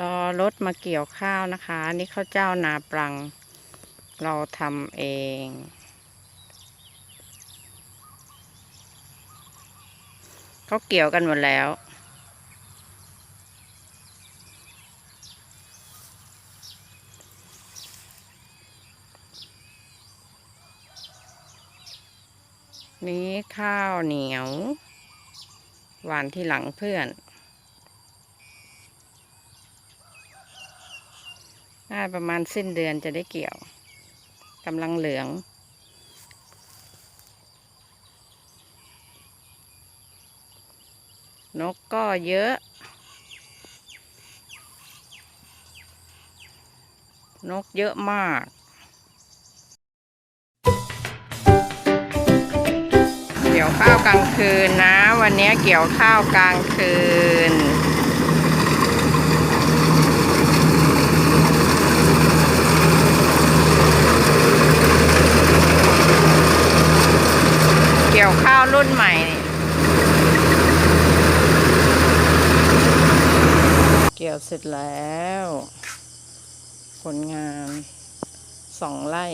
รอรถมาเกี่ยวข้าวนะคะ นี่ข้าวเจ้านาปรัง เราทำเอง เขาเกี่ยวกันหมดแล้ว นี้ข้าวเหนียว หวานที่หลังเพื่อน น่าประมาณสิ้นเดือนจะได้เกี่ยวกำลังเหลือง นกก็เยอะ นกเยอะมากเกี่ยวข้าวกลางคืนนะ วันนี้เกี่ยวข้าวกลางคืน กี่ยวข้าวรุ่นใหม่นี่เกี่ยวเสร็จแล้ว ผลงานสองไร่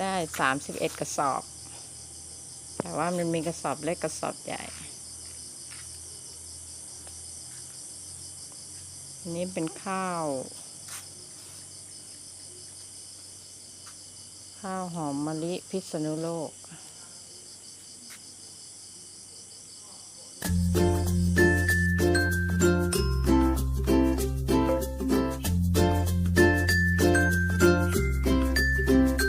ได้สามสิบเอ็ดกระสอบ แต่ว่ามันมีกระสอบเล็กกระสอบใหญ่นนี้เป็นข้าว ข้าวหอมมะลิพิษณุโลก